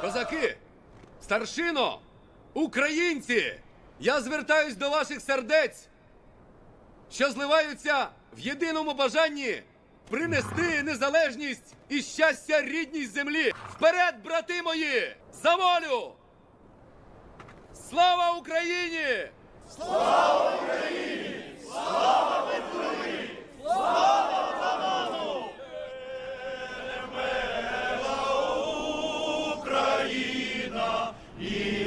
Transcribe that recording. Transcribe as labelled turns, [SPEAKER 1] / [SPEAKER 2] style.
[SPEAKER 1] Козаки, старшино, українці! Я звертаюсь до ваших сердець, що зливаються в єдиному бажанні принести незалежність і щастя рідній землі. Вперед, брати мої! За волю! Слава Україні!
[SPEAKER 2] Україна і слава